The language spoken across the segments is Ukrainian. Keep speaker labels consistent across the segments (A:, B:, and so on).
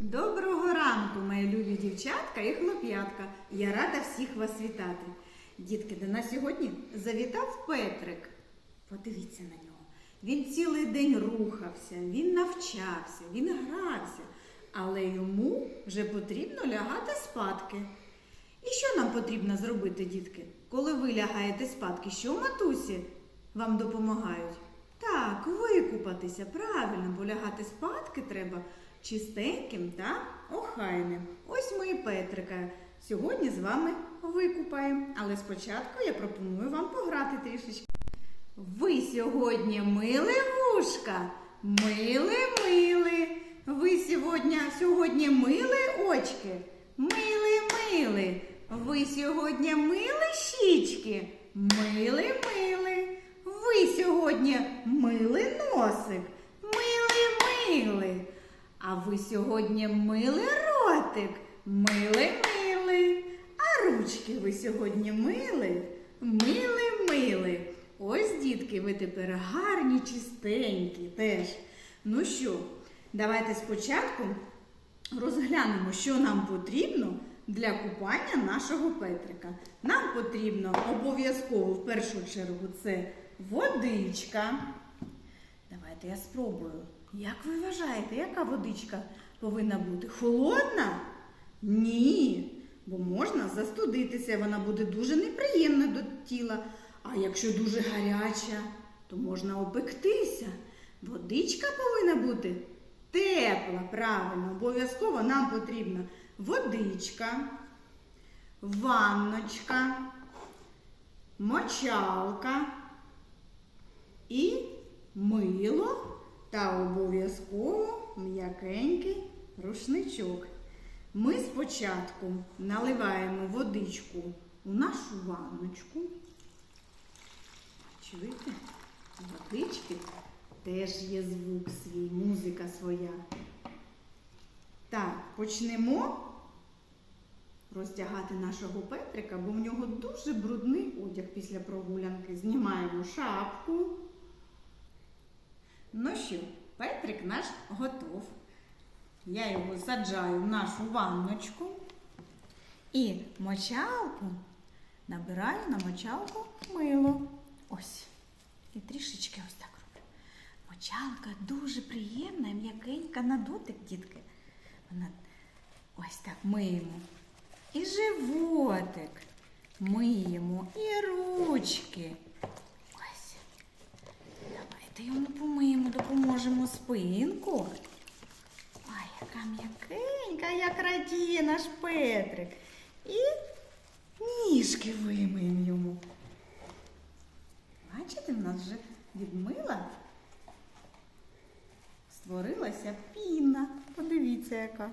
A: Доброго ранку, мої любі дівчатка і хлоп'ятка. Я рада всіх вас вітати. Дітки, до нас сьогодні завітав Петрик. Подивіться на нього. Він цілий день рухався, він навчався, він грався, але йому вже потрібно лягати спадки. І що нам потрібно зробити, дітки? Коли ви лягаєте спадки, що матусі вам допомагають? Так, викупатися, правильно, бо лягати спадки треба чистеньким та охайним. Ось ми і Петрика сьогодні з вами викупаємо. Але спочатку я пропоную вам пограти трішечки. Ви сьогодні мили вушка, мили, мили. Ви сьогодні, сьогодні мили очки, мили, мили. Ви сьогодні мили щічки, мили, мили. Ви сьогодні мили носик, мили, мили. А ви сьогодні мили ротик, мили, мили. А ручки ви сьогодні мили, мили, мили. Ось, дітки, ви тепер гарні, чистенькі теж. Ну що, давайте спочатку розглянемо, що нам потрібно для купання нашого Петрика. Нам потрібно обов'язково в першу чергу це водичка. Давайте я спробую. Як ви вважаєте, яка водичка повинна бути? Холодна? Ні. Бо можна застудитися, вона буде дуже неприємна до тіла. А якщо дуже гаряча, то можна опектися. Водичка повинна бути тепла, правильно. Обов'язково нам потрібна водичка, ванночка, мочалка і мило та обов'язково м'якенький рушничок. Ми спочатку наливаємо водичку у нашу ванночку. Чуєте? Водички теж є звук свій, музика своя. Так, почнемо роздягати нашого Петрика, бо в нього дуже брудний одяг після прогулянки. Знімаємо шапку. Ну що, Петрик наш готов. Я його саджаю в нашу ванночку і мочалку набираю на мочалку мило. Ось. І трішечки ось так роблю. Мочалка дуже приємна, м'якенька на дотик, дітки. Вона ось так миємо. І животик миємо, і ручки. Ось. Давайте йому помиємо, допоможемо спинку. Ай, яка м'якенька, як радіє наш Петрик. І ніжки вимиємо йому. Бачите, в нас вже від створилася піна. Подивіться, яка.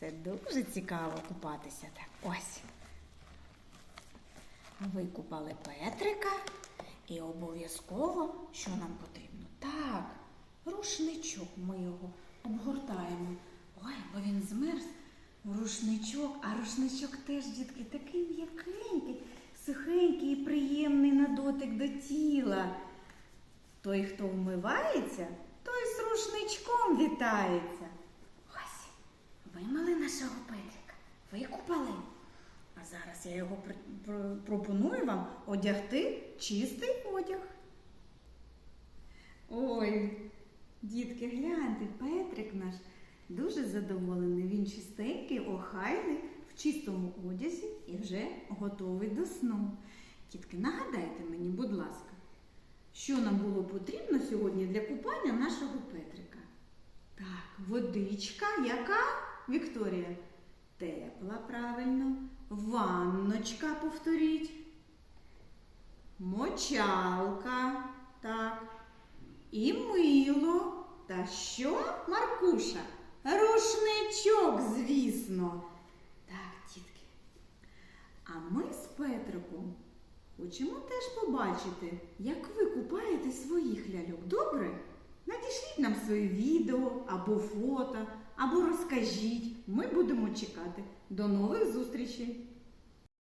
A: Це дуже цікаво купатися так. Ось. Викупали Петрика і обов'язково, що нам потрібно? Так, рушничок ми його обгортаємо. Ой, бо він змерз. Рушничок, а рушничок теж, дітки, такий м'якенький, сухенький і приємний на дотик до тіла. Той, хто вмивається, той з рушничком вітається. Ось, вимили нашого Петрика, викупали. А зараз я його пропоную вам одягти чистий одяг. Ой, дітки, гляньте, Петрик наш дуже задоволений. Він чистенький, охайний, в чистому одязі і вже готовий до сну. Дітки, нагадайте мені, будь ласка, що нам було потрібно сьогодні для купання нашого Петрика? Так, водичка, яка, Вікторія? Тепла, правильно. Ванночка, повторіть. Мочалка, так. І мило. Та що, Маркуша? Рушничок, звісно. Так, дітки. А ми з Петриком хочемо теж побачити, як ви купаєте своїх ляльок. Добре? Надішліть нам своє відео або фото, або розкажіть. Ми будемо чекати. До нових зустрічей!